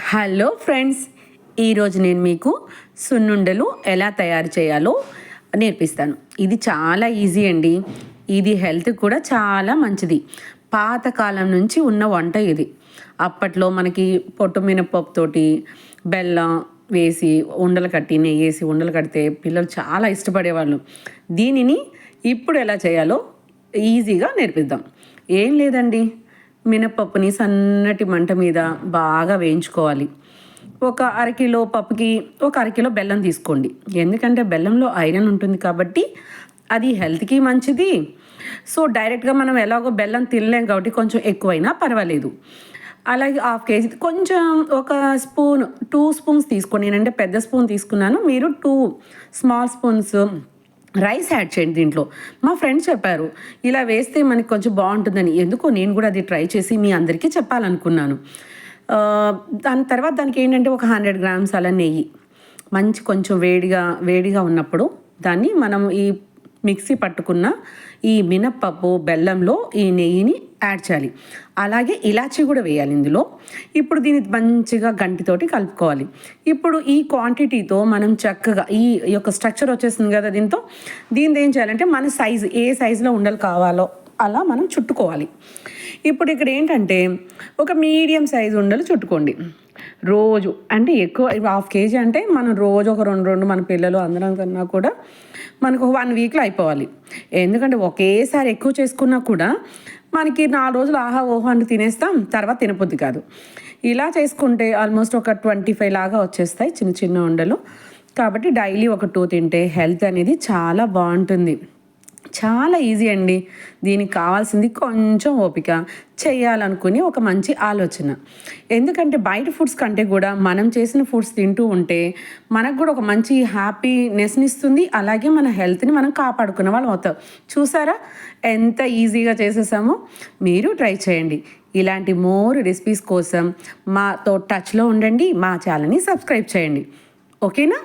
Hello friends ఈరోజు నేను మీకు సున్నుండలు ఎలా తయారు చేయాలో నేర్పిస్తాను. ఇది చాలా ఈజీ అండి. ఇది హెల్త్ కూడా చాలా మంచిది. పాతకాలం నుంచి ఉన్న వంట ఇది. అప్పట్లో మనకి పొట్టు మినపప్పుతోటి బెల్లం వేసి ఉండలు కట్టి నెయ్యి వేసి ఉండలు కడితే పిల్లలు చాలా ఇష్టపడేవాళ్ళు. దీనిని ఇప్పుడు ఎలా చేయాలో ఈజీగా నేర్పిద్దాం. ఏం లేదండి. మినప్పప్పుని సన్నటి మంట మీద బాగా వేయించుకోవాలి. ఒక అరకిలో పప్పుకి ఒక అరకిలో బెల్లం తీసుకోండి. ఎందుకంటే బెల్లంలో ఐరన్ ఉంటుంది కాబట్టి అది హెల్త్కి మంచిది. సో డైరెక్ట్గా మనం ఎలాగో బెల్లం తినలేం కాబట్టి కొంచెం ఎక్కువైనా పర్వాలేదు. అలాగే హాఫ్ కేజీ కొంచెం ఒక స్పూన్ టూ స్పూన్స్ తీసుకోండి. నేనంటే పెద్ద స్పూన్ తీసుకున్నాను. మీరు two small spoons rice add చేయండి దీంట్లో. మా ఫ్రెండ్స్ చెప్పారు ఇలా వేస్తే మనకి కొంచెం బాగుంటుందని. ఎందుకో నేను కూడా అది ట్రై చేసి మీ అందరికీ చెప్పాలనుకున్నాను. దాని తర్వాత దానికి ఏంటంటే ఒక హండ్రెడ్ గ్రామ్స్ అలా నెయ్యి. మంచి కొంచెం వేడిగా వేడిగా ఉన్నప్పుడు దాన్ని మనం ఈ మిక్సీ పట్టుకున్న ఈ మినప్పప్పు బెల్లంలో ఈ నెయ్యిని యాడ్ చేయాలి. అలాగే ఇలాచీ కూడా వేయాలి ఇందులో. ఇప్పుడు దీన్ని మంచిగా గంటితోటి కలుపుకోవాలి. ఇప్పుడు ఈ క్వాంటిటీతో మనం చక్కగా ఈ యొక్క స్ట్రక్చర్ వచ్చేసింది కదా దీంతో. దీని ఏం చేయాలంటే మన సైజు ఏ సైజులో ఉండలు కావాలో అలా మనం చుట్టుకోవాలి. ఇప్పుడు ఇక్కడ ఏంటంటే ఒక మీడియం సైజు ఉండలు చుట్టుకోండి. రోజు అంటే ఎక్కువ హాఫ్ కేజీ అంటే మనం రోజు ఒక రెండు రెండు మన పిల్లలు అందరం కన్నా కూడా మనకు వన్ వీక్లో అయిపోవాలి. ఎందుకంటే ఒకేసారి ఎక్కువ చేసుకున్నా కూడా మనకి నాలుగు రోజులు ఆహా ఓహో తినేస్తాం తర్వాత తినపొద్దు కాదు. ఇలా చేసుకుంటే ఆల్మోస్ట్ ఒక ట్వంటీ ఫైవ్ లాగా వచ్చేస్తాయి చిన్న చిన్న ఉండలు. కాబట్టి డైలీ ఒక టూ తింటే హెల్త్ అనేది చాలా బాగుంటుంది. చాలా ఈజీ అండి. దీనికి కావాల్సింది కొంచెం ఓపిక. చేయాలనుకుని ఒక మంచి ఆలోచన. ఎందుకంటే బయట ఫుడ్స్ కంటే కూడా మనం చేసిన ఫుడ్స్ తింటూ ఉంటే మనకు కూడా ఒక మంచి హ్యాపీనెస్ని ఇస్తుంది అలాగే మన హెల్త్ని మనం కాపాడుకునే వాళ్ళం అవుతాం. చూసారా? ఎంత ఈజీగా చేసేసామో? మీరు ట్రై చేయండి. ఇలాంటి మోర్ రెసిపీస్ కోసం మాతో టచ్లో ఉండండి. మా ఛానల్ని సబ్స్క్రైబ్ చేయండి. ఓకేనా?